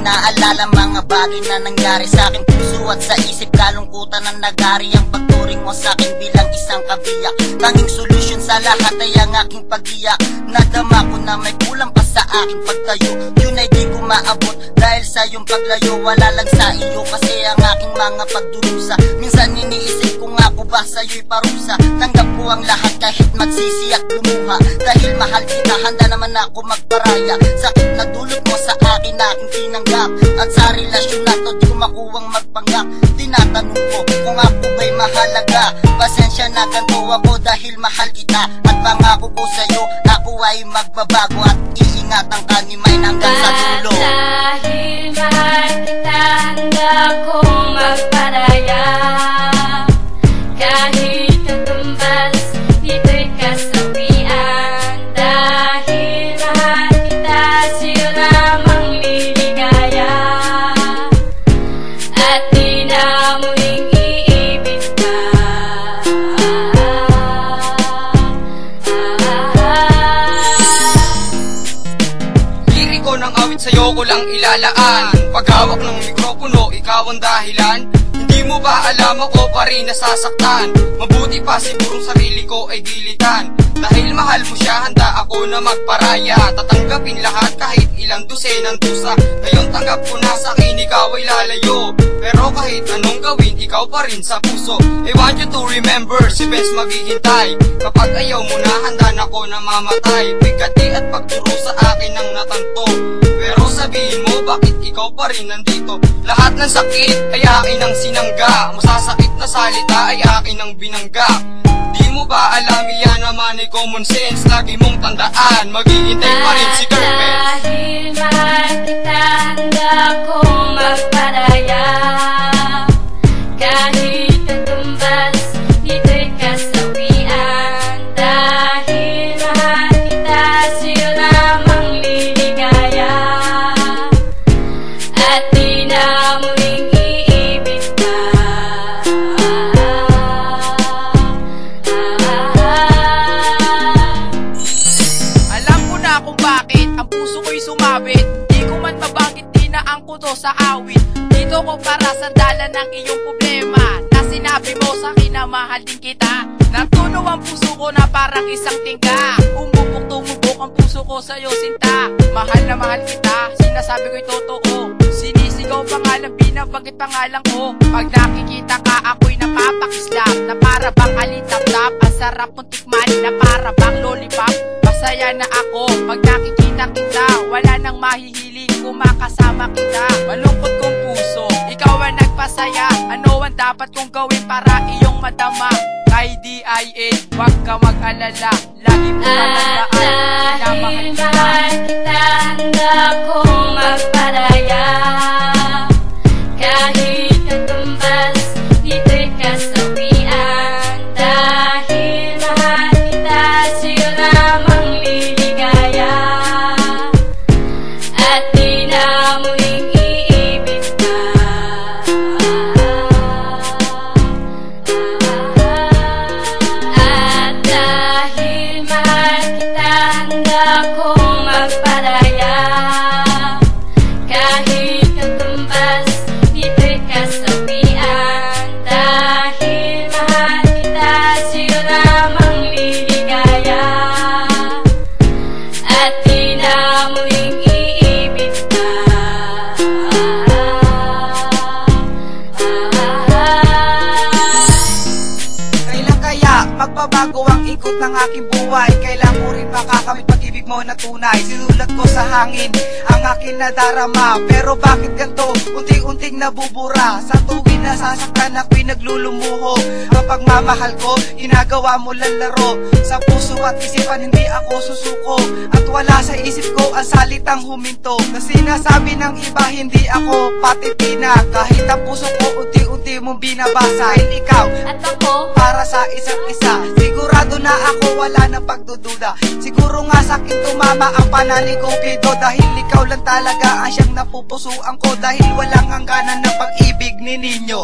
maalala mga bagay na nangyari sa aking puso at sa isip Kalungkutan ang nagari ang pagturing mo sa akin bilang isang kabiyak. Tanging solusyon sa lahat ay ang aking pag-iyak Nadama ko na may kulang sa aking pagtayo. Yun ay di ko maabot dahil sa iyong paglayo. Wala lang sa iyo kasi ang aking mga pagdurusa. Minsan iniisip ko nga po ba sa'yo'y parusa? Tanggap ko ang lahat kahit magsisi at lumuha. Dahil mahal kita handa naman ako magparaya. Sakit na dulot mo sa akin aking tinanggap. At sa relasyon na to di ko makuwang magpanggap Tinatanong ko kung ako ba'y mahalaga Pasensya na ganito ako dahil mahal kita. At pangako ko sa'yo ako ay magbabago At iingatan ka ni Mine hanggang sa dulo dahil mahal kita, handa kong Liriko ng awit sa'yo ko lang ilalaan. Paghawak ng mikropono, ikaw ang dahilan. Hindi mo ba alam ako pa rin nasasaktan? Mabuti pa sigurong sarili ko ay dilitan Dahil mahal mo siya, handa ako na magparaya. Tatanggapin lahat kahit ilang dosenang tusa. Ngayon tanggap ko na sa akin, ikaw ay lalayo. Pero kahit anong gawin, ikaw pa rin sa puso. I want you to remember, si Benz maghihintay. Kapag ayaw mo na, handa na ako na mamatay. Bigati at pagturo sa akin ang natanto. Pero sabihin mo, bakit ikaw pa rin nandito? Lahat ng sakit ay akin ang sinangga. Masasakit na salita ay akin ang binangga mo ba alam yan naman ay common sense. Lagi mong tandaan, maghihintay pa rin si Girl Benz Dahil kita, handa kong magparaya kuto sa awit. Dito ko para sa dala ng iyong problema. Na sinabi mo sa akin na mahal din kita. Natunaw ang puso ko na parang isang tingga Umubok tumubok ang puso ko sa'yo sinta. Mahal na mahal kita, sinasabi ko'y totoo Sinisigaw pangalan, binabanggit pangalan ko. Pag nakikita ka, ako'y napapakislap Na para bang alitap-tap Ang sarap mong tikman, na para bang lollipop. Masaya na ako pag nakikita kita. Wala nang mahihiling kung makasama kita. Malungkot kong puso, ikaw ang nagpasaya. Ano ang dapat kong gawin para iyong madama? Kay DIA, huwag ka mag-alala. Lagi mo dahil Minamahal kita kita, handa kong ng aking buhay. Kailan mo rin makakamit pag-ibig mo na tunay? Sinulat ko sa hangin ang aking nadarama. Pero bakit ganto? Unti-unting nabubura. Sa tuwing nasasaktan ako'y naglulumuho. Ang pagmamahal ko, ginagawa mo lang laro. Sa puso at isipan hindi ako susuko. At wala sa isip ko ang salitang huminto. Na sinasabi ng iba hindi ako patitina. Kahit ang puso ko unti-unti mong binabasa. Dahil ikaw At ako, para sa isa't isa. Sigurado na ako wala nang pagdududa. Siguro nga sa akin tumama ang panani ko Pido. Dahil ikaw lang talaga ang siyang napupusuan ko. Dahil walang hangganan ng pag-ibig ni Ninyo